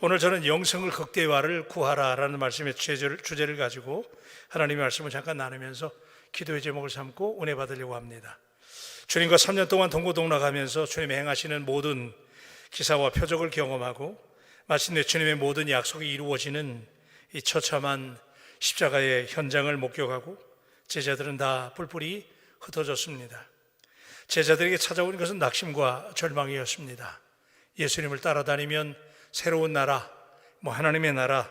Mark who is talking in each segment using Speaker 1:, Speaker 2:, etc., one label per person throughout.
Speaker 1: 오늘 저는 영성을 극대화를 구하라라는 말씀의 주제를, 주제를 가지고 하나님의 말씀을 잠깐 나누면서 기도의 제목을 삼고 은혜 받으려고 합니다. 주님과 3년 동안 동고동락하면서 주님의 행하시는 모든 기사와 표적을 경험하고 마침내 주님의 모든 약속이 이루어지는 이 처참한 십자가의 현장을 목격하고 제자들은 다 뿔뿔이 흩어졌습니다. 제자들에게 찾아온 것은 낙심과 절망이었습니다. 예수님을 따라다니면 새로운 나라, 뭐 하나님의 나라,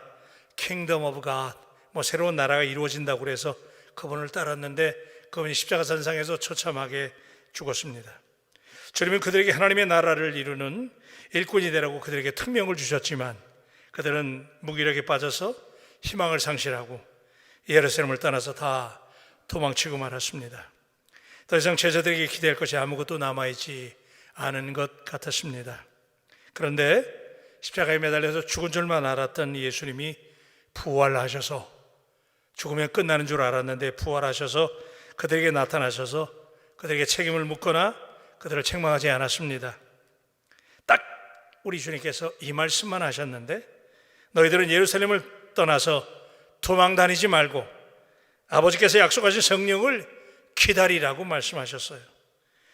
Speaker 1: 킹덤 오브 갓, 뭐 새로운 나라가 이루어진다고 그래서 그분을 따랐는데 그분이 십자가 산상에서 처참하게 죽었습니다. 주님은 그들에게 하나님의 나라를 이루는 일꾼이 되라고 그들에게 특명을 주셨지만 그들은 무기력에 빠져서 희망을 상실하고 예루살렘을 떠나서 다 도망치고 말았습니다. 더 이상 제자들에게 기대할 것이 아무것도 남아있지 않은 것 같았습니다. 그런데 십자가에 매달려서 죽은 줄만 알았던 예수님이 부활하셔서 죽으면 끝나는 줄 알았는데 부활하셔서 그들에게 나타나셔서 그들에게 책임을 묻거나 그들을 책망하지 않았습니다. 딱 우리 주님께서 이 말씀만 하셨는데 너희들은 예루살렘을 떠나서 도망 다니지 말고 아버지께서 약속하신 성령을 기다리라고 말씀하셨어요.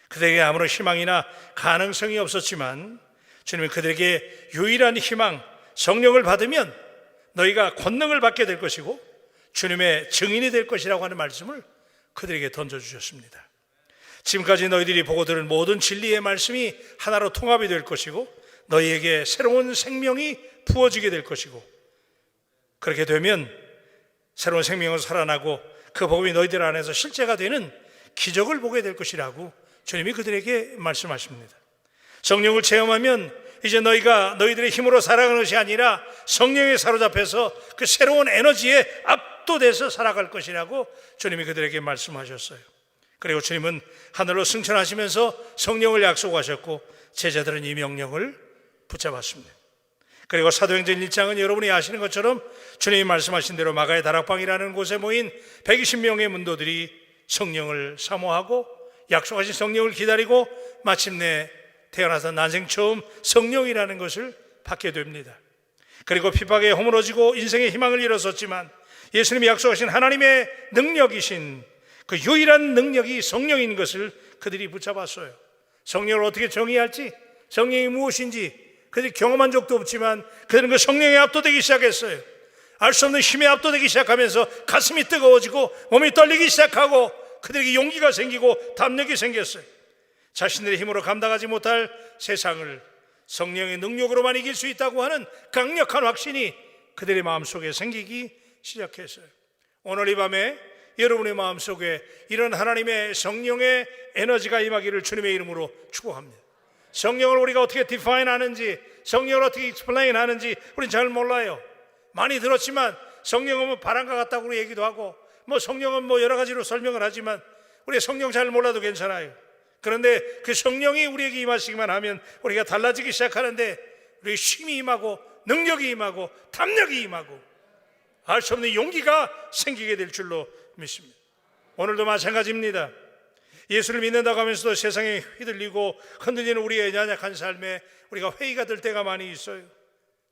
Speaker 1: 그들에게 아무런 희망이나 가능성이 없었지만 주님은 그들에게 유일한 희망, 성령을 받으면 너희가 권능을 받게 될 것이고 주님의 증인이 될 것이라고 하는 말씀을 그들에게 던져주셨습니다. 지금까지 너희들이 보고 들은 모든 진리의 말씀이 하나로 통합이 될 것이고 너희에게 새로운 생명이 부어지게 될 것이고 그렇게 되면 새로운 생명을 살아나고 그 복음이 너희들 안에서 실제가 되는 기적을 보게 될 것이라고 주님이 그들에게 말씀하십니다. 성령을 체험하면 이제 너희가 너희들의 힘으로 살아가는 것이 아니라 성령에 사로잡혀서 그 새로운 에너지에 압도돼서 살아갈 것이라고 주님이 그들에게 말씀하셨어요. 그리고 주님은 하늘로 승천하시면서 성령을 약속하셨고 제자들은 이 명령을 붙잡았습니다. 그리고 사도행전 1장은 여러분이 아시는 것처럼 주님이 말씀하신 대로 마가의 다락방이라는 곳에 모인 120명의 문도들이 성령을 사모하고 약속하신 성령을 기다리고 마침내 태어나서 난생 처음 성령이라는 것을 받게 됩니다. 그리고 핍박에 허물어지고 인생의 희망을 잃었었지만 예수님이 약속하신 하나님의 능력이신 그 유일한 능력이 성령인 것을 그들이 붙잡았어요. 성령을 어떻게 정의할지, 성령이 무엇인지 그들이 경험한 적도 없지만 그들은 그 성령에 압도되기 시작했어요. 알 수 없는 힘에 압도되기 시작하면서 가슴이 뜨거워지고 몸이 떨리기 시작하고 그들에게 용기가 생기고 담력이 생겼어요. 자신들의 힘으로 감당하지 못할 세상을 성령의 능력으로만 이길 수 있다고 하는 강력한 확신이 그들의 마음속에 생기기 시작했어요. 오늘 이 밤에 여러분의 마음속에 이런 하나님의 성령의 에너지가 임하기를 주님의 이름으로 축복합니다. 성령을 우리가 어떻게 디파인 하는지, 성령을 어떻게 익스플레인 하는지 우리는 잘 몰라요. 많이 들었지만 성령은 뭐 바람과 같다고 얘기도 하고 뭐 성령은 뭐 여러 가지로 설명을 하지만 우리 성령 잘 몰라도 괜찮아요. 그런데 그 성령이 우리에게 임하시기만 하면 우리가 달라지기 시작하는데 우리 힘이 임하고 능력이 임하고 탐력이 임하고 알 수 없는 용기가 생기게 될 줄로 믿습니다. 오늘도 마찬가지입니다. 예수를 믿는다고 하면서도 세상에 휘둘리고 흔들리는 우리의 연약한 삶에 우리가 회의가 될 때가 많이 있어요.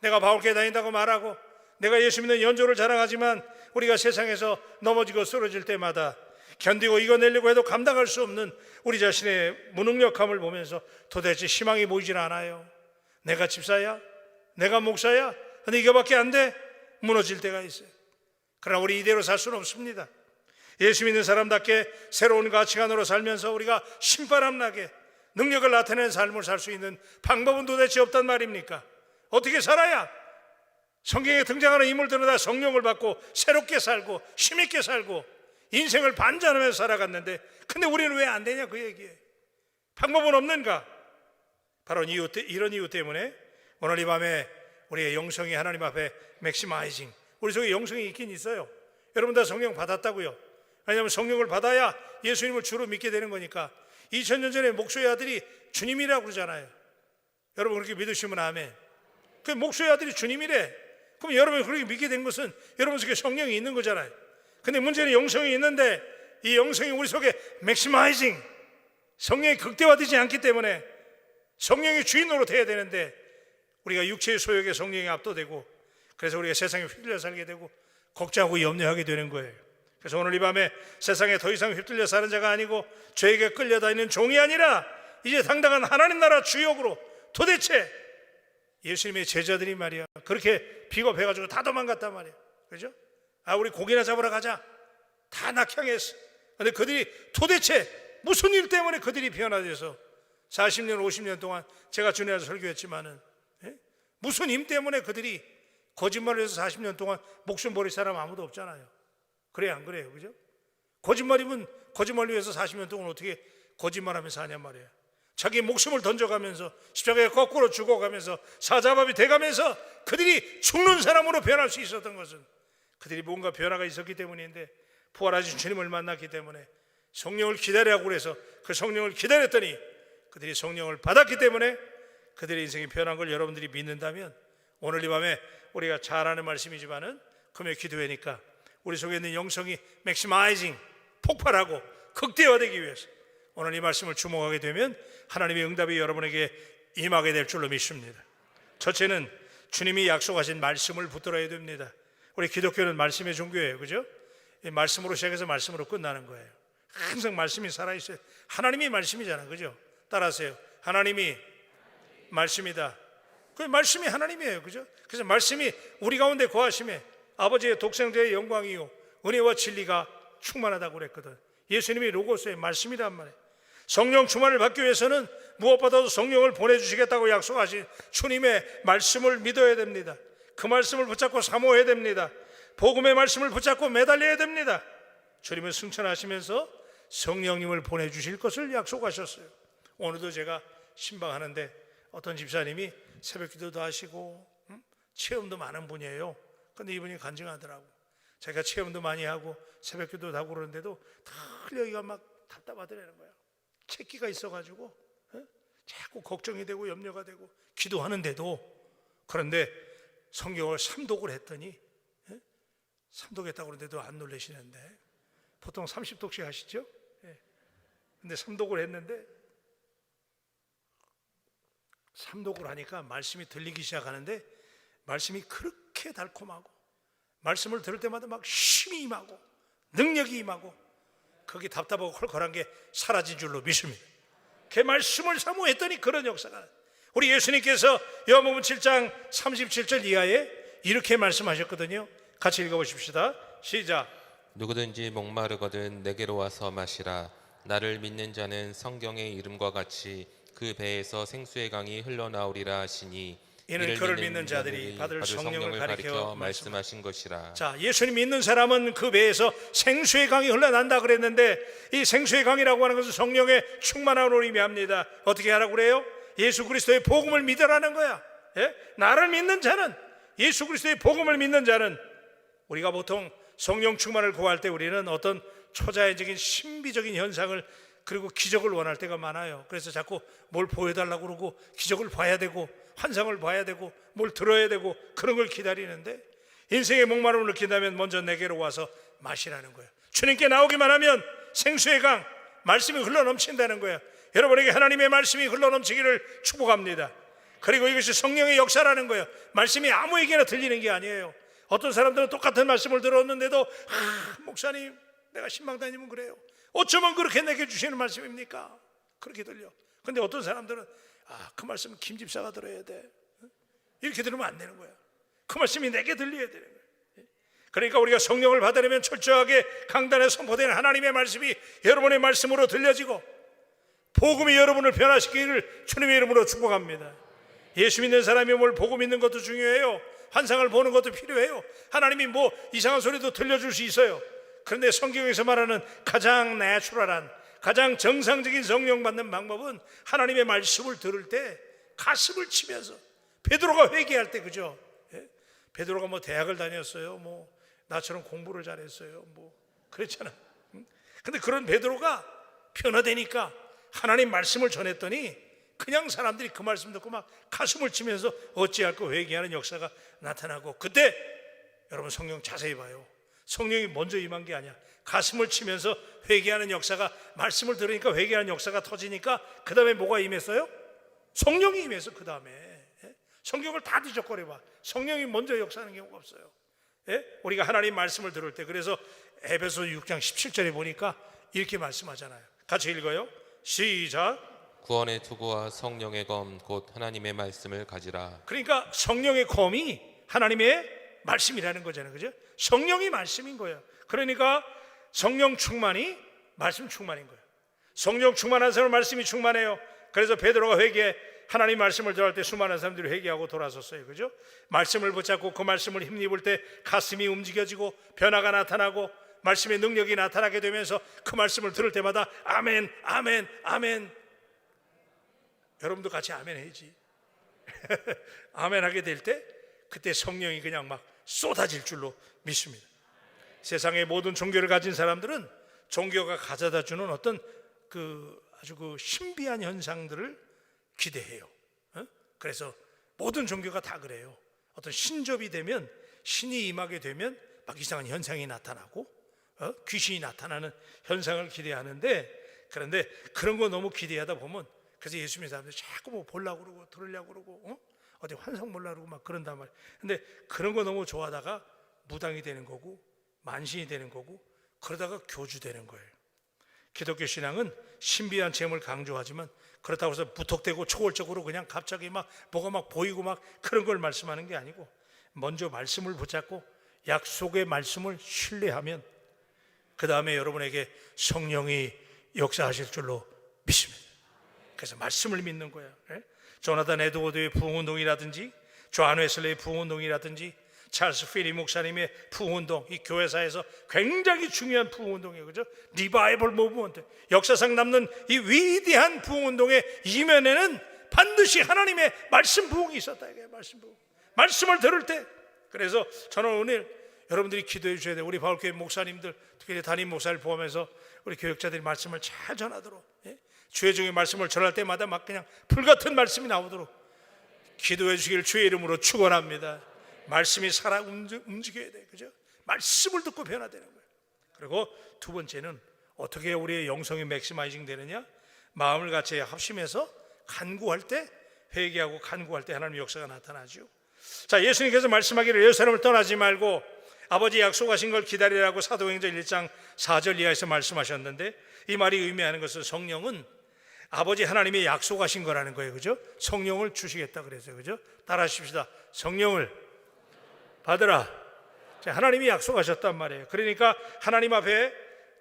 Speaker 1: 내가 바울교회 다닌다고 말하고 내가 예수 믿는 연조를 자랑하지만 우리가 세상에서 넘어지고 쓰러질 때마다 견디고 이겨내려고 해도 감당할 수 없는 우리 자신의 무능력함을 보면서 도대체 희망이 보이질 않아요. 내가 집사야? 내가 목사야? 근데 이거밖에 안 돼? 무너질 때가 있어요. 그러나 우리 이대로 살 수는 없습니다. 예수 믿는 사람답게 새로운 가치관으로 살면서 우리가 신바람나게 능력을 나타내는 삶을 살 수 있는 방법은 도대체 없단 말입니까? 어떻게 살아야 성경에 등장하는 인물들은 다 성령을 받고 새롭게 살고 힘있게 살고 인생을 반전하면서 살아갔는데 근데 우리는 왜 안 되냐 그 얘기예요. 방법은 없는가? 바로 이유, 이런 이유 때문에 오늘 이 밤에 우리의 영성이 하나님 앞에 맥시마이징 우리 속에 영성이 있긴 있어요. 여러분 다 성령 받았다고요. 왜냐하면 성령을 받아야 예수님을 주로 믿게 되는 거니까 2000년 전에 목소의 아들이 주님이라고 그러잖아요. 여러분 그렇게 믿으시면 아멘. 그 목소의 아들이 주님이래. 그럼 여러분이 그렇게 믿게 된 것은 여러분 속에 성령이 있는 거잖아요. 근데 문제는 영성이 있는데 이 영성이 우리 속에 맥시마이징 성령이 극대화되지 않기 때문에 성령의 주인으로 돼야 되는데 우리가 육체의 소욕에 성령이 압도되고 그래서 우리가 세상에 휘둘려 살게 되고 걱정하고 염려하게 되는 거예요. 그래서 오늘 이 밤에 세상에 더 이상 휘둘려 사는 자가 아니고 죄에게 끌려다니는 종이 아니라 이제 당당한 하나님 나라 주역으로 도대체 예수님의 제자들이 말이야 그렇게 비겁해가지고 다 도망갔단 말이야 그죠? 아 우리 고기나 잡으러 가자. 다 낙향했어. 근데 그들이 도대체 무슨 일 때문에 그들이 변화돼서 40년 50년 동안 제가 주내에서 설교했지만은 예? 무슨 힘 때문에 그들이 거짓말을 해서 40년 동안 목숨 버릴 사람 아무도 없잖아요. 그래 안 그래요? 그죠? 거짓말이면 거짓말 위해서 40년 동안 어떻게 거짓말하면서 사냔 말이에요. 자기 목숨을 던져가면서 십자가에 거꾸로 죽어가면서 사자밥이 돼가면서 그들이 죽는 사람으로 변할 수 있었던 것은 그들이 뭔가 변화가 있었기 때문인데 부활하신 주님을 만났기 때문에 성령을 기다리라고 그래서 그 성령을 기다렸더니 그들이 성령을 받았기 때문에 그들의 인생이 변한 걸 여러분들이 믿는다면 오늘 이 밤에 우리가 잘 아는 말씀이지만은 금요 기도회니까 우리 속에 있는 영성이 맥시마이징 폭발하고 극대화되기 위해서 오늘 이 말씀을 주목하게 되면 하나님의 응답이 여러분에게 임하게 될 줄로 믿습니다. 첫째는 주님이 약속하신 말씀을 붙들어야 됩니다. 우리 기독교는 말씀의 종교예요. 그죠? 이 말씀으로 시작해서 말씀으로 끝나는 거예요. 항상 말씀이 살아있어요. 하나님이 말씀이잖아. 그죠? 따라하세요. 하나님이 말씀이다. 그 말씀이 하나님이에요. 그죠? 그래서 말씀이 우리 가운데 거하심에 아버지의 독생자의 영광이요. 은혜와 진리가 충만하다고 그랬거든. 예수님이 로고스의 말씀이란 말이에요. 성령 충만을 받기 위해서는 무엇보다도 성령을 보내주시겠다고 약속하신 주님의 말씀을 믿어야 됩니다. 그 말씀을 붙잡고 사모해야 됩니다. 복음의 말씀을 붙잡고 매달려야 됩니다. 주님은 승천하시면서 성령님을 보내주실 것을 약속하셨어요. 오늘도 제가 신방하는데 어떤 집사님이 새벽 기도도 하시고 음? 체험도 많은 분이에요. 근데 이분이 간증하더라고. 자기가 체험도 많이 하고 새벽 기도도 하고 그러는데도 늘 여기가 막 답답하더라는 거야. 채기가 있어가지고 어? 자꾸 걱정이 되고 염려가 되고 기도하는데도 그런데 성경을 삼독을 했더니 예? 삼독했다고 그러는데도 안 놀라시는데 보통 30독씩 하시죠? 예. 근데 삼독을 했는데 삼독을 하니까 말씀이 들리기 시작하는데 말씀이 그렇게 달콤하고 말씀을 들을 때마다 막 힘이 임하고 능력이 임하고 거기 답답하고 컬컬한 게 사라진 줄로 믿습니다. 그 말씀을 사모했더니 그런 역사가 우리 예수님께서 요한복음 7장 37절 이하에 이렇게 말씀하셨거든요. 같이 읽어보십시다. 시작.
Speaker 2: 누구든지 목마르거든 내게로 와서 마시라. 나를 믿는 자는 성경의 이름과 같이 그 배에서 생수의 강이 흘러나오리라 하시니
Speaker 1: 이는 그를 믿는 자들이 받을 성령을 가리켜
Speaker 2: 말씀하신 것이라.
Speaker 1: 자, 예수님 믿는 사람은 그 배에서 생수의 강이 흘러난다 그랬는데 이 생수의 강이라고 하는 것은 성령의 충만함을 의미합니다. 어떻게 하라고 그래요? 예수 그리스도의 복음을 믿으라는 거야. 예? 나를 믿는 자는 예수 그리스도의 복음을 믿는 자는 우리가 보통 성령 충만을 구할 때 우리는 어떤 초자연적인 신비적인 현상을 그리고 기적을 원할 때가 많아요. 그래서 자꾸 뭘 보여달라고 그러고 기적을 봐야 되고 환상을 봐야 되고 뭘 들어야 되고 그런 걸 기다리는데 인생의 목마름을 느낀다면 먼저 내게로 와서 마시라는 거예요. 주님께 나오기만 하면 생수의 강 말씀이 흘러 넘친다는 거예요. 여러분에게 하나님의 말씀이 흘러 넘치기를 축복합니다. 그리고 이것이 성령의 역사라는 거예요. 말씀이 아무에게나 들리는 게 아니에요. 어떤 사람들은 똑같은 말씀을 들었는데도 아, 목사님 내가 신방 다니면 그래요. 어쩌면 그렇게 내게 주시는 말씀입니까? 그렇게 들려. 근데 어떤 사람들은 아, 그 말씀은 김 집사가 들어야 돼. 이렇게 들으면 안 되는 거야. 그 말씀이 내게 들려야 되는 거야. 그러니까 우리가 성령을 받으려면 철저하게 강단에 선포된 하나님의 말씀이 여러분의 말씀으로 들려지고 복음이 여러분을 변화시키기를 주님의 이름으로 축복합니다. 예수 믿는 사람이 뭘 보고 믿는 것도 중요해요. 환상을 보는 것도 필요해요. 하나님이 뭐 이상한 소리도 들려줄 수 있어요. 그런데 성경에서 말하는 가장 내추럴한 가장 정상적인 성령 받는 방법은 하나님의 말씀을 들을 때 가슴을 치면서 베드로가 회개할 때 그죠? 예? 베드로가 뭐 대학을 다녔어요. 뭐 나처럼 공부를 잘했어요. 뭐 그랬잖아. 응? 근데 그런 베드로가 변화되니까 하나님 말씀을 전했더니 그냥 사람들이 그 말씀 듣고 막 가슴을 치면서 어찌할까 회개하는 역사가 나타나고 그때 여러분 성령 자세히 봐요. 성령이 먼저 임한 게 아니야. 가슴을 치면서 회개하는 역사가 말씀을 들으니까 회개하는 역사가 터지니까 그 다음에 뭐가 임했어요? 성령이 임해서 그 다음에 성경을 다 뒤적거려 봐. 성령이 먼저 역사하는 경우가 없어요. 예? 우리가 하나님 말씀을 들을 때 그래서 에베소 6장 17절에 보니까 이렇게 말씀하잖아요. 같이 읽어요. 시작.
Speaker 2: 구원의 투구와 성령의 검 곧 하나님의 말씀을 가지라.
Speaker 1: 그러니까 성령의 검이 하나님의 말씀이라는 거잖아요. 그죠? 성령이 말씀인 거예요. 그러니까 성령 충만이 말씀 충만인 거예요. 성령 충만한 사람 말씀이 충만해요. 그래서 베드로가 회개 하나님 말씀을 전할 때 수많은 사람들이 회개하고 돌아섰어요. 그죠? 말씀을 붙잡고 그 말씀을 힘입을 때 가슴이 움직여지고 변화가 나타나고 말씀의 능력이 나타나게 되면서 그 말씀을 들을 때마다 아멘, 아멘, 아멘. 여러분도 같이 아멘 해야지. 아멘 하게 될 때 그때 성령이 그냥 막 쏟아질 줄로 믿습니다. 세상의 모든 종교를 가진 사람들은 종교가 가져다 주는 어떤 그 아주 그 신비한 현상들을 기대해요. 어? 그래서 모든 종교가 다 그래요. 어떤 신접이 되면 신이 임하게 되면 막 이상한 현상이 나타나고 어? 귀신이 나타나는 현상을 기대하는데 그런데 그런 거 너무 기대하다 보면 그래서 예수 믿는 사람들이 자꾸 뭐 보려고 그러고 들으려고 그러고 어? 어디 환상 보려고 그러고 막 그런단 말이에요. 근데 그런 거 너무 좋아하다가 무당이 되는 거고 만신이 되는 거고 그러다가 교주 되는 거예요. 기독교 신앙은 신비한 체험을 강조하지만 그렇다고 해서 무턱대고 초월적으로 그냥 갑자기 막 뭐가 막 보이고 막 그런 걸 말씀하는 게 아니고 먼저 말씀을 붙잡고 약속의 말씀을 신뢰하면 그 다음에 여러분에게 성령이 역사하실 줄로 믿습니다. 그래서 말씀을 믿는 거야. 예? 조나단 에드워드의 부흥운동이라든지 조한 웨슬레의 부흥운동이라든지 찰스 피리 목사님의 부흥운동 이 교회사에서 굉장히 중요한 부흥운동이에요. 그죠? 리바이벌 무브먼트 역사상 남는 이 위대한 부흥운동의 이면에는 반드시 하나님의 말씀 부흥이 있었다 이게 말씀 부흥. 말씀을 들을 때 그래서 저는 오늘 여러분들이 기도해 주셔야 돼요. 우리 바울교회 목사님들 특히 담임 목사를 포함해서 우리 교역자들이 말씀을 잘 전하도록 예? 주의 중에 말씀을 전할 때마다 막 그냥 불같은 말씀이 나오도록 기도해 주시길 주의 이름으로 축원합니다. 말씀이 살아 움직- 움직여야 돼. 그죠? 말씀을 듣고 변화되는 거예요. 그리고 두 번째는 어떻게 우리의 영성이 맥시마이징 되느냐? 마음을 같이 합심해서 간구할 때 회개하고 간구할 때 하나님의 역사가 나타나죠. 자, 예수님께서 말씀하기를 예루살렘을 떠나지 말고 아버지 약속하신 걸 기다리라고 사도행전 1장 4절 이하에서 말씀하셨는데 이 말이 의미하는 것은 성령은 아버지 하나님이 약속하신 거라는 거예요. 그죠? 성령을 주시겠다 그래서 그죠? 따라 하십시다. 성령을 받으라. 자, 하나님이 약속하셨단 말이에요. 그러니까 하나님 앞에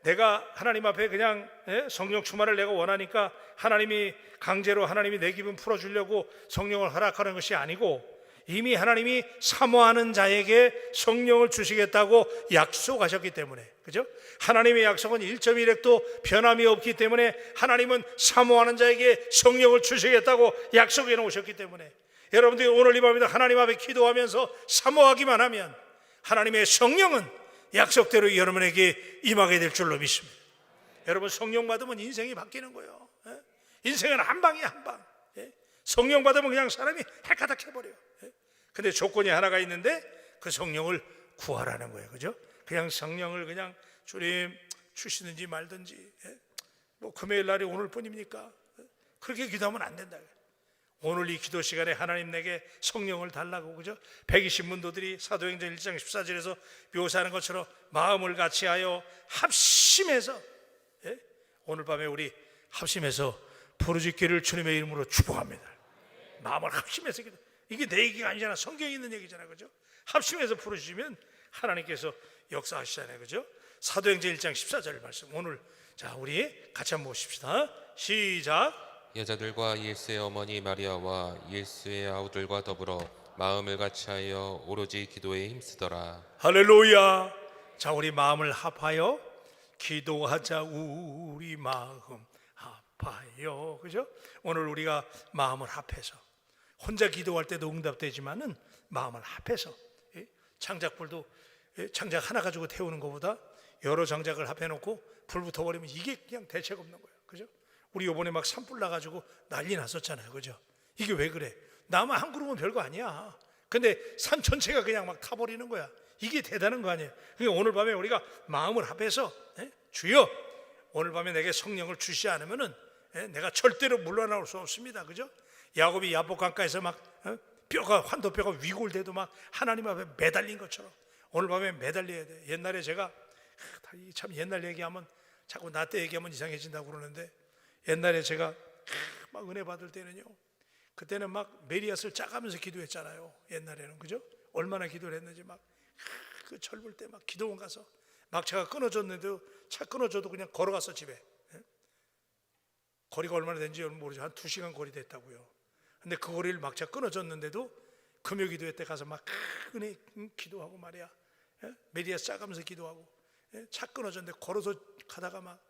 Speaker 1: 내가 하나님 앞에 그냥 예? 성령 충만을 내가 원하니까 하나님이 강제로 하나님이 내 기분 풀어주려고 성령을 허락하는 것이 아니고 이미 하나님이 사모하는 자에게 성령을 주시겠다고 약속하셨기 때문에 그죠? 하나님의 약속은 1.1핵도 변함이 없기 때문에 하나님은 사모하는 자에게 성령을 주시겠다고 약속해 놓으셨기 때문에 여러분들이 오늘 이 밤에도 하나님 앞에 기도하면서 사모하기만 하면 하나님의 성령은 약속대로 여러분에게 임하게 될 줄로 믿습니다. 여러분 성령 받으면 인생이 바뀌는 거예요. 예? 인생은 한 방이야 한 방. 예? 성령 받으면 그냥 사람이 헷가닥 해버려요. 예? 근데 조건이 하나가 있는데 그 성령을 구하라는 거예요. 그죠? 그냥 성령을 그냥 주님 주시든지 말든지 예? 뭐 금요일 날이 오늘뿐입니까? 예? 그렇게 기도하면 안 된다. 오늘 이 기도 시간에 하나님 내게 성령을 달라고 그죠? 120문도들이 사도행전 1장 14절에서 묘사하는 것처럼 마음을 같이하여 합심해서 예? 오늘 밤에 우리 합심해서 부르짖기를 주님의 이름으로 축복합니다. 마음을 합심해서 기도. 이게 내 얘기가 아니잖아. 성경에 있는 얘기잖아. 그죠? 합심해서 부르짖으면 하나님께서 역사하시잖아요. 그죠? 사도행전 1장 14절 말씀. 오늘 자, 우리 같이 한번 보십시다. 시작.
Speaker 2: 여자들과 예수의 어머니 마리아와 예수의 아우들과 더불어 마음을 같이하여 오로지 기도에 힘쓰더라.
Speaker 1: 할렐루야. 자, 우리 마음을 합하여 기도하자. 우리 마음 합하여. 그죠? 오늘 우리가 마음을 합해서 혼자 기도할 때도 응답되지만은 마음을 합해서 예? 창작불도 예? 창작 하나 가지고 태우는 것보다 여러 장작을 합해 놓고 불 붙어 버리면 이게 그냥 대책 없는 거예요. 그죠? 우리 요번에 막 산불 나 가지고 난리 났었잖아요. 그죠? 이게 왜 그래? 나만 한 그룹은 별거 아니야. 근데 산 전체가 그냥 막 타버리는 거야. 이게 대단한 거 아니에요. 그러니까 오늘 밤에 우리가 마음을 합해서 예? 주여 오늘 밤에 내게 성령을 주시지 않으면은 예? 내가 절대로 물러나올 수 없습니다. 그죠? 야곱이 야복 강가에서 막 어? 뼈가 환도뼈가 위골돼도 막 하나님 앞에 매달린 것처럼 오늘 밤에 매달려야 돼. 옛날에 제가 다이참 옛날 얘기하면 자꾸 나 때 얘기하면 이상해진다고 그러는데 옛날에 제가 막 은혜 받을 때는요. 그때는 막 메리아스를 짜가면서 기도했잖아요. 옛날에는 그죠? 얼마나 기도를 했는지 막그 철불 때막 기도원 가서 막 차가 끊어졌는데도 차 끊어져도 그냥 걸어갔어 집에. 예? 거리가 얼마나 된지 모르죠. 한 두 시간 거리 됐다고요. 근데 그 거리를 막차 끊어졌는데도 금요 기도회 때 가서 막 은혜 기도하고 말이야. 예? 메리아스 짜가면서 기도하고 예? 차 끊어졌는데 걸어서 가다가 막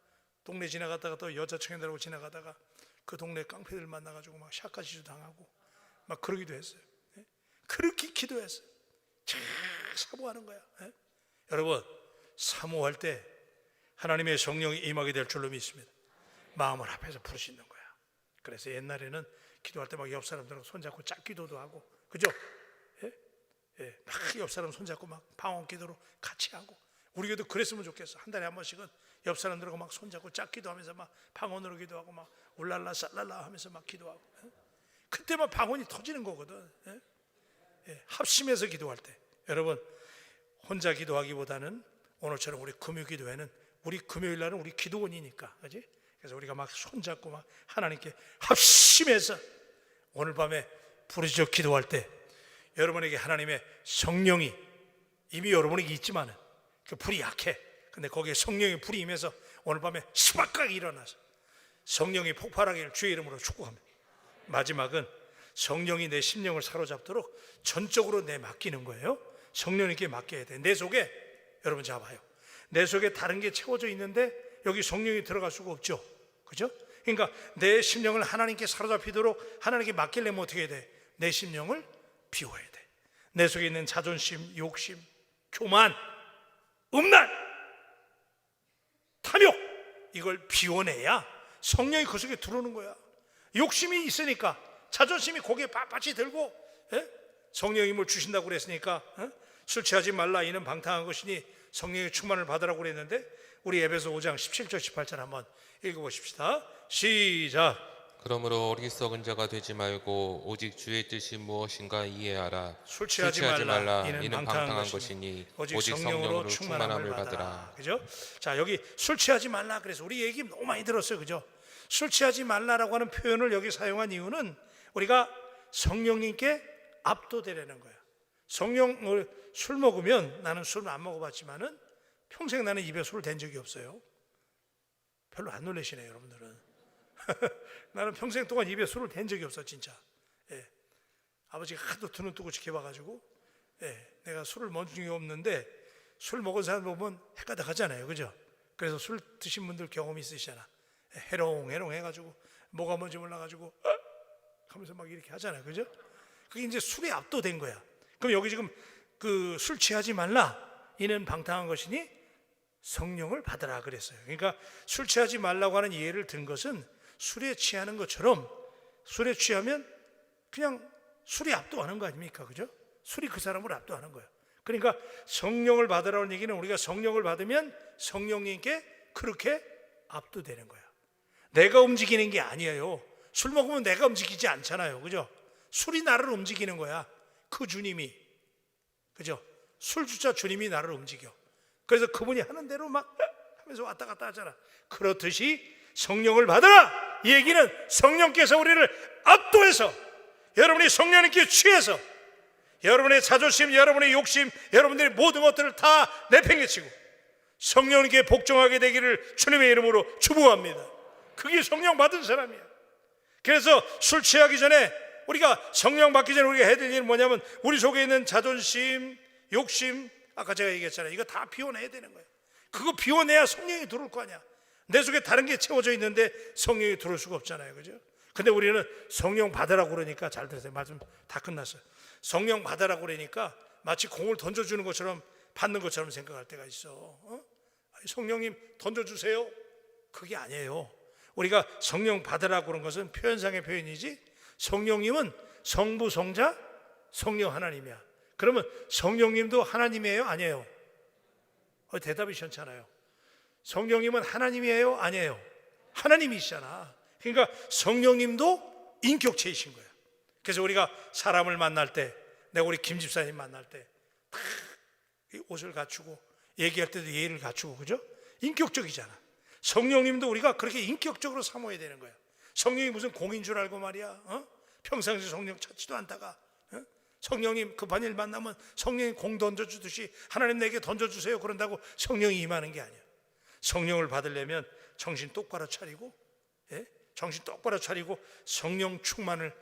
Speaker 1: 동네 지나갔다가 또 여자 청년들하고 지나가다가 그 동네 깡패들 만나가지고 막 샷가지도 당하고 막 그러기도 했어요. 예? 그렇게 기도했어요. 참 사모하는 거야. 예? 여러분 사모할 때 하나님의 성령이 임하게 될 줄로 믿습니다. 마음을 합해서 부르시는 거야. 그래서 옛날에는 기도할 때 막 옆 사람들하고 손잡고 짝기도도 하고 그죠? 예? 예, 막옆 사람 손잡고 막 방언 기도로 같이 하고 우리 교도 그랬으면 좋겠어. 한 달에 한 번씩은 옆 사람들하고 막 손잡고 짝기도 하면서 막 방언으로 기도하고 막 울랄라 쌀랄라 하면서 막 기도하고 예? 그때만 방언이 터지는 거거든. 예? 예, 합심해서 기도할 때 여러분 혼자 기도하기보다는 오늘처럼 우리 금요 기도회는 우리 금요일 날은 우리 기도원이니까 그지? 그래서 우리가 막 손잡고 막 하나님께 합심해서 오늘 밤에 부르짖어 기도할 때 여러분에게 하나님의 성령이 이미 여러분에게 있지만은 그 불이 약해. 근데 거기에 성령의 불이 임해서 오늘 밤에 시박하게 일어나서 성령이 폭발하기를 주의 이름으로 축복합니다. 마지막은 성령이 내 심령을 사로잡도록 전적으로 내 맡기는 거예요. 성령님께 맡겨야 돼. 내 속에 여러분 잡아요. 내 속에 다른 게 채워져 있는데 여기 성령이 들어갈 수가 없죠. 그죠? 그러니까 내 심령을 하나님께 사로잡히도록 하나님께 맡기려면 어떻게 해야 돼? 내 심령을 비워야 돼. 내 속에 있는 자존심, 욕심, 교만, 음란, 탐욕 이걸 비워내야 성령이 그 속에 들어오는 거야. 욕심이 있으니까 자존심이 고개 빳빳이 들고 예? 성령의 힘을 주신다고 그랬으니까 예? 술 취하지 말라 이는 방탕한 것이니 성령의 충만을 받으라고 그랬는데 우리 에베소 5장 17절 18절 한번 읽어보십시다. 시작.
Speaker 2: 그러므로 어리석은 자가 되지 말고 오직 주의 뜻이 무엇인가 이해하라.
Speaker 1: 술 취하지 말라. 이는 방탕한
Speaker 2: 것이니
Speaker 1: 오직 성령으로 충만함을 받으라. 그죠? 자 여기 술 취하지 말라. 그래서 우리 얘기 너무 많이 들었어요. 그죠? 술 취하지 말라라고 하는 표현을 여기 사용한 이유는 우리가 성령님께 압도되려는 거야. 성령을 술 먹으면 나는 술을 안 먹어봤지만은 평생 나는 입에 술을 댄 적이 없어요. 별로 안 놀라시네요, 여러분들은. 나는 평생 동안 입에 술을 댄 적이 없어, 진짜. 예. 아버지가 하도 두 눈 뜨고 지켜봐가지고, 예. 내가 술을 먹은 적이 없는데 술 먹은 사람 보면 헷가닥 하잖아요, 그죠? 그래서 술 드신 분들 경험이 있으시잖아. 예, 해롱해롱 해가지고 뭐가 뭔지 몰라가지고 어? 하면서 막 이렇게 하잖아요, 그죠? 그게 이제 술에 압도된 거야. 그럼 여기 지금 그 술 취하지 말라 이는 방탕한 것이니 성령을 받으라 그랬어요. 그러니까 술 취하지 말라고 하는 예를 든 것은 술에 취하는 것처럼 술에 취하면 그냥 술이 압도하는 거 아닙니까? 그죠? 술이 그 사람을 압도하는 거예요. 그러니까 성령을 받으라는 얘기는 우리가 성령을 받으면 성령님께 그렇게 압도되는 거야. 내가 움직이는 게 아니에요. 술 먹으면 내가 움직이지 않잖아요. 그죠? 술이 나를 움직이는 거야. 그 주님이. 그죠? 술 주자 주님이 나를 움직여. 그래서 그분이 하는 대로 막 하면서 왔다 갔다 하잖아. 그렇듯이 성령을 받으라. 이 얘기는 성령께서 우리를 압도해서 여러분이 성령님께 취해서 여러분의 자존심, 여러분의 욕심, 여러분들의 모든 것들을 다 내팽개치고 성령님께 복종하게 되기를 주님의 이름으로 축복합니다. 그게 성령 받은 사람이야. 그래서 술 취하기 전에 우리가 성령 받기 전에 우리가 해야 될 일은 뭐냐면 우리 속에 있는 자존심, 욕심, 아까 제가 얘기했잖아요. 이거 다 비워내야 되는 거예요. 그거 비워내야 성령이 들어올 거 아니야. 내 속에 다른 게 채워져 있는데 성령이 들어올 수가 없잖아요. 그죠? 근데 우리는 성령 받으라고 그러니까 잘 들으세요. 말씀 다 끝났어요. 성령 받으라고 그러니까 마치 공을 던져주는 것처럼 받는 것처럼 생각할 때가 있어. 어? 성령님 던져주세요. 그게 아니에요. 우리가 성령 받으라고 그런 것은 표현상의 표현이지 성령님은 성부, 성자, 성령 하나님이야. 그러면 성령님도 하나님이에요? 아니에요? 어, 대답이 시원찮아요. 성령님은 하나님이에요? 아니에요? 하나님이시잖아. 그러니까 성령님도 인격체이신 거야. 그래서 우리가 사람을 만날 때, 내가 우리 김 집사님 만날 때, 다이 옷을 갖추고 얘기할 때도 예의를 갖추고 그죠? 인격적이잖아. 성령님도 우리가 그렇게 인격적으로 삼아야 되는 거야. 성령이 무슨 공인 줄 알고 말이야. 어? 평상시 성령 찾지도 않다가 어? 성령님 급한 일 만나면 성령이 공 던져주듯이 하나님 내게 던져주세요 그런다고 성령이 임하는 게 아니야. 성령을 받으려면 정신 똑바로 차리고 예? 정신 똑바로 차리고 성령 충만을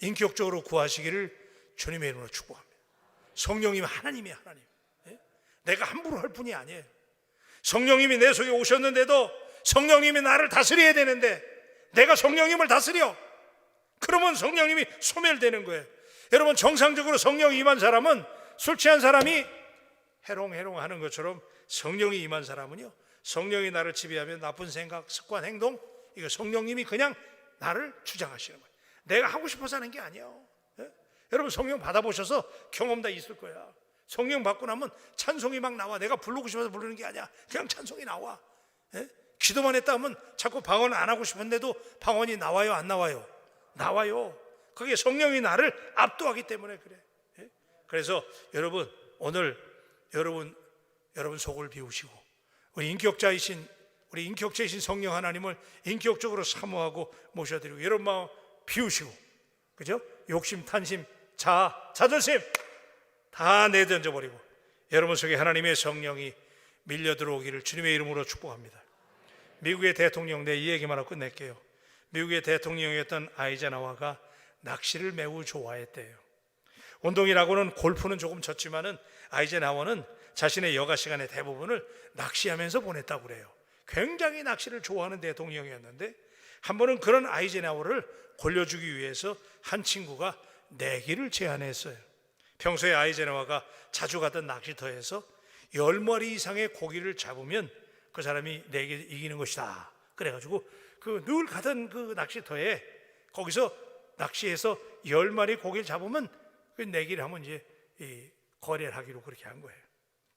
Speaker 1: 인격적으로 구하시기를 주님의 이름으로 축복합니다. 성령님 하나님이 하나님. 예? 내가 함부로 할 뿐이 아니에요. 성령님이 내 속에 오셨는데도 성령님이 나를 다스려야 되는데 내가 성령님을 다스려. 그러면 성령님이 소멸되는 거예요. 여러분 정상적으로 성령이 임한 사람은 술 취한 사람이 해롱해롱 하는 것처럼 성령이 임한 사람은요. 성령이 나를 지배하면 나쁜 생각, 습관, 행동 이거 성령님이 그냥 나를 주장하시는 거예요. 내가 하고 싶어서 하는 게 아니에요. 예? 여러분 성령 받아보셔서 경험 다 있을 거야. 성령 받고 나면 찬송이 막 나와. 내가 부르고 싶어서 부르는 게 아니야. 그냥 찬송이 나와. 예? 기도만 했다 하면 자꾸 방언 안 하고 싶은데도 방언이 나와요, 안 나와요? 나와요. 그게 성령이 나를 압도하기 때문에 그래. 예? 그래서 여러분 오늘 여러분 여러분 속을 비우시고 우리 인격자이신 우리 인격자이신 성령 하나님을 인격적으로 사모하고 모셔드리고 여러분 마음 비우시고 그죠? 욕심, 탄심, 자, 자존심 다 내던져 버리고 여러분 속에 하나님의 성령이 밀려 들어오기를 주님의 이름으로 축복합니다. 미국의 대통령 내 이 얘기만 하고 끝낼게요. 미국의 대통령이었던 아이자나와가 낚시를 매우 좋아했대요. 운동이라고는 골프는 조금 졌지만은 아이젠하워는 자신의 여가 시간의 대부분을 낚시하면서 보냈다고 그래요. 굉장히 낚시를 좋아하는 대통령이었는데 한 번은 그런 아이젠하워를 골려주기 위해서 한 친구가 내기를 제안했어요. 평소에 아이젠하워가 자주 가던 낚시터에서 열 마리 이상의 고기를 잡으면 그 사람이 내게 이기는 것이다. 그래가지고 그 늘 가던 그 낚시터에 거기서 낚시해서 열 마리 고기를 잡으면 그 내기를 하면 이제 이 거래를 하기로 그렇게 한 거예요.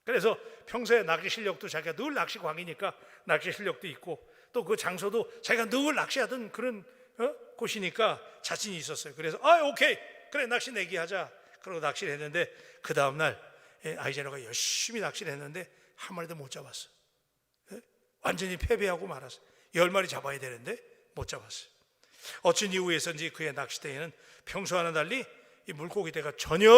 Speaker 1: 그래서 평소에 낚시 실력도 자기가 늘 낚시 광이니까 낚시 실력도 있고 또 그 장소도 자기가 늘 낚시하던 그런 어? 곳이니까 자신이 있었어요. 그래서 아 오케이 그래 낚시 내기 하자. 그러고 낚시를 했는데 그 다음 날 예, 아이제노가 열심히 낚시를 했는데 한 마리도 못 잡았어. 예? 완전히 패배하고 말았어. 열 마리 잡아야 되는데 못 잡았어요. 어쩐 이유에서인지 그의 낚시대에는 평소와는 달리 이 물고기대가 전혀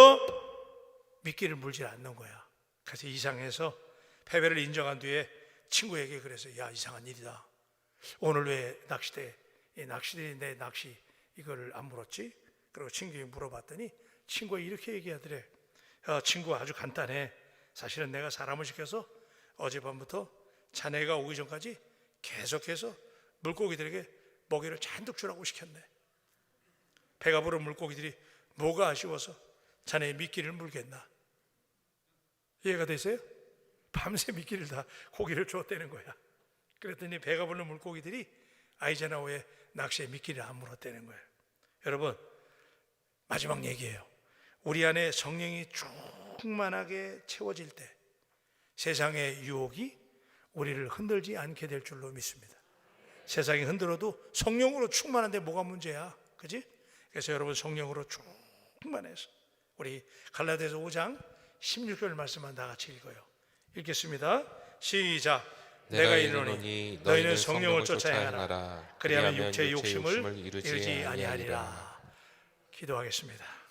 Speaker 1: 미끼를 물질 않는 거야. 그래서 이상해서 패배를 인정한 뒤에 친구에게 그래서 야 이상한 일이다. 오늘 왜 낚시대 이 낚시대 내 낚시 이거를 안 물었지? 그리고 친구에게 물어봤더니 친구가 이렇게 얘기하더래. 어, 친구 아주 간단해. 사실은 내가 사람을 시켜서 어젯밤부터 자네가 오기 전까지 계속해서 물고기들에게 먹이를 잔뜩 주라고 시켰네. 배가 부른 물고기들이 뭐가 아쉬워서 자네의 미끼를 물겠나? 이해가 되세요? 밤새 미끼를 다 고기를 줬다는 거야. 그랬더니 배가 부른 물고기들이 아이제나오의 낚시에 미끼를 안 물었다는 거예요. 여러분 마지막 얘기예요. 우리 안에 성령이 충만하게 채워질 때 세상의 유혹이 우리를 흔들지 않게 될 줄로 믿습니다. 세상이 흔들어도 성령으로 충만한데 뭐가 문제야? 그지? 그래서 여러분 성령으로 충만해서 우리 갈라디아서 5장 16절 말씀만 다 같이 읽어요. 읽겠습니다. 시작. 내가 이르노니 너희는 성령을 쫓아 행하라. 그리하면 육체의 욕심을 이루지 아니하리라. 기도하겠습니다.